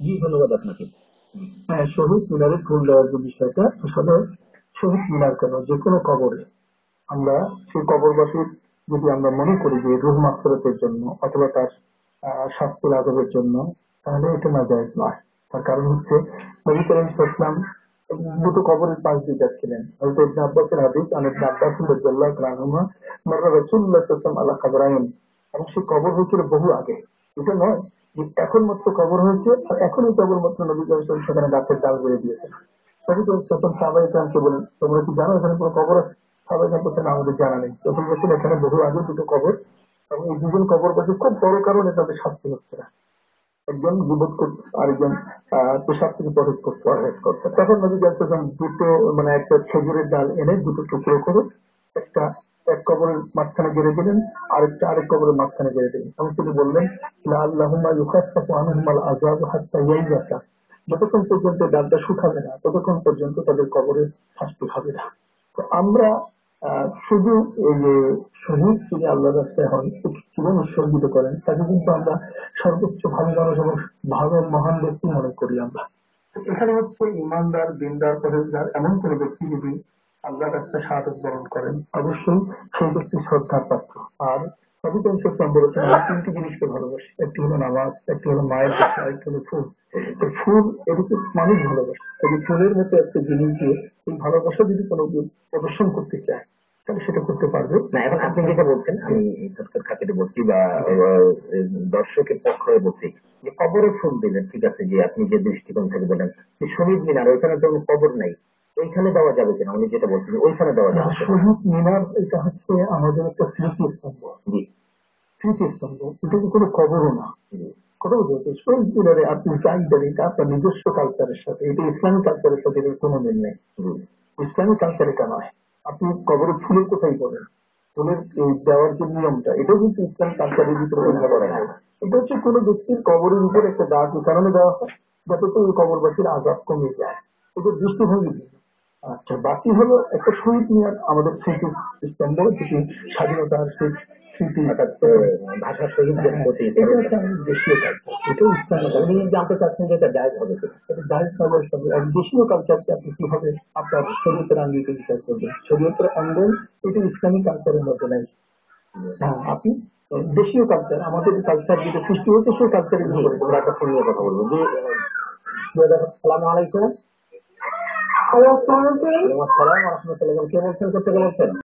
ধন্যবাদ আপনাকে। হ্যাঁ শহীদ মিনারে ফুল দেওয়ার যে বিষয়টা আসলে শহীদ মিনার কেন? যে কোনো কবরে আমরা সেই কবরবাসীর যদি আমরা মনে করি যে রুহ মাফরতের জন্য অথবা তার আহ, শাস্তি লাঘবের জন্য তাহলে এটা না যায় নয় তার কারণ হচ্ছে নবী করিম ইসলাম দুটো কবরের পাশ দিয়ে যাচ্ছিলেন। হয়তো ইবনে আব্বাসের হাদিস অনেক আব্বাস রাদিয়াল্লাহু তাআলা মাররা রাসূলুল্লাহ সাল্লাল্লাহু আলাইহি আলা কাবরাইন। এবং সেই কবর হয়েছিল বহু আগে। এটা নয় এখন মাত্র কবর হয়েছে, আর এখনই কবর মাত্র নবী ওয়াসাল্লাম সেখানে গাছের ডাল নবী করিম সাল্লাল্লাহু আলাইহি ওয়াসাল্লাম বলেন, তোমরা কি জানো এখানে কোনো কবর আমাদের জানা নেই। তখন বলছেন, এখানে বহু আগে দুটো কবর, এবং এই দুজন কবরবাসী খুব বড় কারণে তাদের শাস্তি হচ্ছে না। একজন যুবক আরেকজন পেশাব থেকে করতে তখন নবী জানতেছেন দুটো মানে একটা খেজুরের ডাল এনে দুটো টুকরো করে একটা এক কবরের মাঝখানে গেড়ে দিলেন, আরেকটা আরেক কবরের মাঝখানে গেড়ে দিলেন। এবং তিনি বললেন আল্লাহুম্মা ইউখাফফাফু আনহুমাল আযাবু হাত্তা যতক্ষণ পর্যন্ত ডালটা শুকাবে না, ততক্ষণ পর্যন্ত তাদের কবরে শাস্তি হবে না। তো আমরা শুধু এই যে শহীদ তিনি আল্লাহ রাস্তায় হন জীবন উৎসর্গিত করেন, তাকে কিন্তু আমরা সর্বোচ্চ ভালো মানুষ এবং ভালো মহান ব্যক্তি মনে করি আমরা। এখানে হচ্ছে ইমানদার, দিনদার পরেজগার এমন কোন ব্যক্তি যদি আল্লাহ রাস্তায় শাহাদত বরণ করেন। অবশ্যই সেই ব্যক্তি শ্রদ্ধার পাত্র আর কাছে ফুল। মানুষ যদি কোনো প্রদর্শন করতে চায়, তাহলে সেটা করতে পারবে। না, এখন আপনি যেটা বলছেন, আমি খাতিরে বলছি বা দর্শকের পক্ষ হয়ে বলছি যে কবরে ফুল দিলেন, ঠিক আছে, যে আপনি যে দৃষ্টিকোণ থেকে বলেন যে শহীদ মিনার, ওইখানে তো কবর নাই। ওইখানে দেওয়া যাবে কিনা? উনি যেটা বলছেন ওইখানে দেওয়া যাবে শহীদ মিনার এটা হচ্ছে আমাদের একটা স্মৃতিস্তম্ভ। জি। স্মৃতিস্তম্ভ এটা কি কোনো কবরও না? জি। কথা বলতে শহীদ মিনারে আপনি যাই দেন এটা আপনার নিজস্ব কালচারের সাথে এটা ইসলামিক কালচারের সাথে এটার কোনো মিল নেই। ইসলামিক কালচার এটা নয়। আপনি কবরে ফুলের কোথায় পাবেন ফুলের দেওয়ার যে নিয়মটা এটাও কিন্তু ইসলাম কালচারের ভিতরে করে এটা হচ্ছে কোনো ব্যক্তির কবরের উপর একটা দাগ এই কারণে দেওয়া হয় যাতে তো ওই কবরবাসীর আজাব কমে যায়। এটা দৃষ্টিভঙ্গি। আচ্ছা বাকি হলো একটা শহীদ মিনার আমাদের স্মৃতি স্তম্ভ যেটি স্বাধীনতার স্মৃতি ভাষা প্রতি এটা হচ্ছে আমাদের দেশীয় কালচার এটাও ইসলামিক উনি জানতে চাচ্ছেন যে এটা জায়জ হবে এটা দায়িত্ব সবার সাথে আর দেশীয় কালচারকে আপনি কীভাবে আপনার শরীয়তের আঙ্গিকে বিচার করবেন? শরীয়তের অঙ্গন এটা ইসলামিক কালচারের মধ্যে নাই। হ্যাঁ। আপনি দেশীয় কালচার আমাদের কালচার যেটা সৃষ্টি হয়েছে সেই কালচারের উপরে আমরা একটা ফোন নিয়ে কথা বলব। যে আসসালামু আলাইকুম। ওয়ালাইকুম আসসালাম রহমতুল্লাহ কে বলছেন কোথা থেকে বলছেন